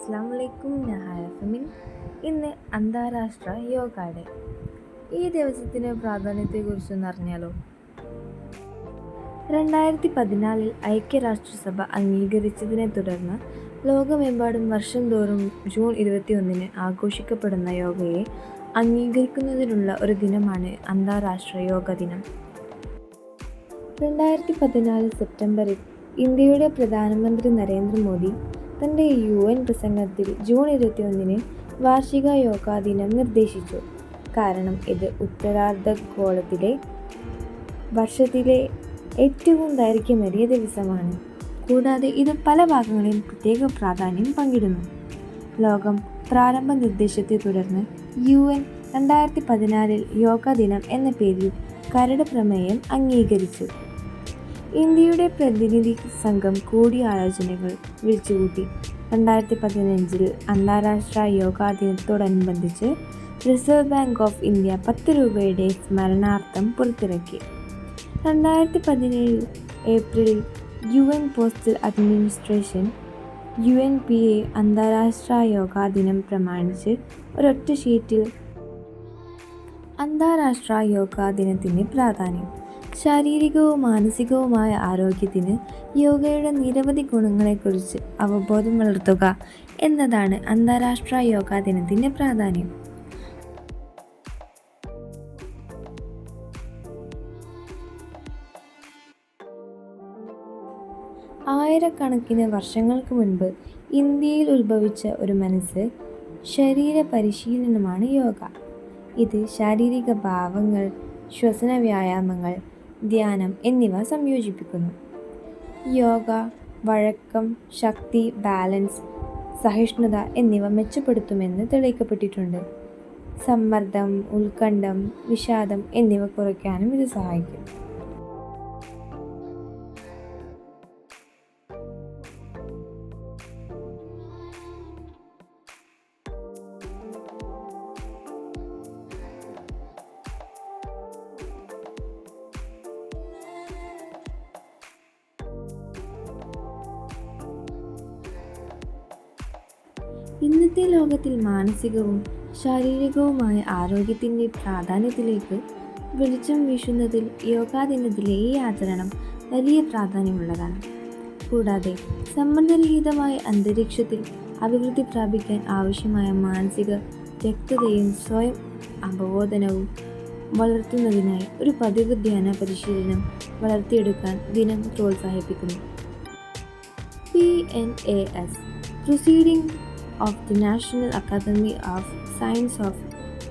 അസ്സാം വലൈക്കും ഇന്ന് അന്താരാഷ്ട്ര യോഗ ഡേ. ഈ ദിവസത്തിന് പ്രാധാന്യത്തെക്കുറിച്ചൊന്ന് അറിഞ്ഞാലോ? രണ്ടായിരത്തി പതിനാലിൽ ഐക്യരാഷ്ട്രസഭ അംഗീകരിച്ചതിനെ തുടർന്ന് ലോകമെമ്പാടും വർഷം തോറും ജൂൺ ഇരുപത്തിയൊന്നിന് ആഘോഷിക്കപ്പെടുന്ന യോഗയെ അംഗീകരിക്കുന്നതിനുള്ള ഒരു ദിനമാണ് അന്താരാഷ്ട്ര യോഗ ദിനം. രണ്ടായിരത്തി പതിനാല് സെപ്റ്റംബറിൽ ഇന്ത്യയുടെ പ്രധാനമന്ത്രി നരേന്ദ്രമോദി തന്റെ യു എൻ പ്രസംഗത്തിൽ ജൂൺ ഇരുപത്തിയൊന്നിന് വാർഷിക യോഗാ ദിനം നിർദ്ദേശിച്ചു. കാരണം ഇത് ഉത്തരാർദ്ധഗോളത്തിലെ വർഷത്തിലെ ഏറ്റവും ദൈർഘ്യമേറിയ ദിവസമാണ്. കൂടാതെ ഇത് പല ഭാഗങ്ങളിലും പ്രത്യേക പ്രാധാന്യം പങ്കിടുന്നു. ലോകം പ്രാരംഭ നിർദ്ദേശത്തെ തുടർന്ന് യു എൻ രണ്ടായിരത്തി പതിനാലിൽ യോഗാ ദിനം എന്ന പേരിൽ കരട് പ്രമേയം അംഗീകരിച്ചു. ഇന്ത്യയുടെ പ്രതിനിധി സംഘം കൂടിയാലോചനകൾ വിളിച്ചുകൂട്ടി. രണ്ടായിരത്തി പതിനഞ്ചിൽ അന്താരാഷ്ട്ര യോഗാ ദിനത്തോടനുബന്ധിച്ച് റിസർവ് ബാങ്ക് ഓഫ് ഇന്ത്യ പത്ത് രൂപയുടെ സ്മരണാർത്ഥം പുറത്തിറക്കി. രണ്ടായിരത്തി പതിനേഴ് ഏപ്രിലിൽ U N postal administration U N P A അന്താരാഷ്ട്ര യോഗാ ദിനം പ്രമാണിച്ച് ഒരൊറ്റ ഷീറ്റിൽ അന്താരാഷ്ട്ര യോഗാ ദിനത്തിന്റെ പ്രാധാന്യം. ശാരീരികവും മാനസികവുമായ ആരോഗ്യത്തിന് യോഗയുടെ നിരവധി ഗുണങ്ങളെക്കുറിച്ച് അവബോധം വളർത്തുക എന്നതാണ് അന്താരാഷ്ട്ര യോഗാ ദിനത്തിന്റെ പ്രാധാന്യം. ആയിരക്കണക്കിന് വർഷങ്ങൾക്ക് മുൻപ് ഇന്ത്യയിൽ ഉത്ഭവിച്ച ഒരു മനസ്സ് ശരീര പരിശീലനമാണ് യോഗ. ഇത് ശാരീരിക ഭാവങ്ങൾ ശ്വസന വ്യായാമങ്ങൾ ധ്യാനം എന്നിവ സംയോജിപ്പിക്കുന്നു. യോഗ വഴക്കം ശക്തി ബാലൻസ് സഹിഷ്ണുത എന്നിവ മെച്ചപ്പെടുത്തുമെന്ന് തെളിയിക്കപ്പെട്ടിട്ടുണ്ട്. സമ്മർദ്ദം ഉത്കണ്ഠം വിഷാദം എന്നിവ കുറയ്ക്കാനും ഇത് സഹായിക്കും. ഇന്നത്തെ ലോകത്തിൽ മാനസികവും ശാരീരികവുമായ ആരോഗ്യത്തിന്റെ പ്രാധാന്യത്തിലേക്ക് വെളിച്ചം വീശുന്നതിൽ യോഗാ ദിനത്തിലെ ഈ ആചരണം വലിയ പ്രാധാന്യമുള്ളതാണ്. കൂടാതെ സമ്മർദ്ദരഹിതമായ അന്തരീക്ഷത്തിൽ അഭിവൃദ്ധി പ്രാപിക്കാൻ ആവശ്യമായ മാനസിക വ്യക്തതയും സ്വയം അവബോധനവും വളർത്തുന്നതിനായി ഒരു പതിവ് ധ്യാന പരിശീലനം വളർത്തിയെടുക്കാൻ ദിനം പ്രോത്സാഹിപ്പിക്കുന്നു. P N A S proceeding of the National Academy of science of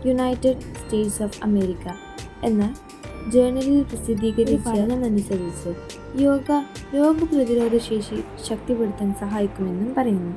United States of America. എന്ന ജേണലിൽ പ്രസിദ്ധീകരിച്ച പഠനമനുസരിച്ച് യോഗ രോഗപ്രതിരോധ ശേഷി ശക്തിപ്പെടുത്താൻ സഹായിക്കുമെന്നും പറയുന്നു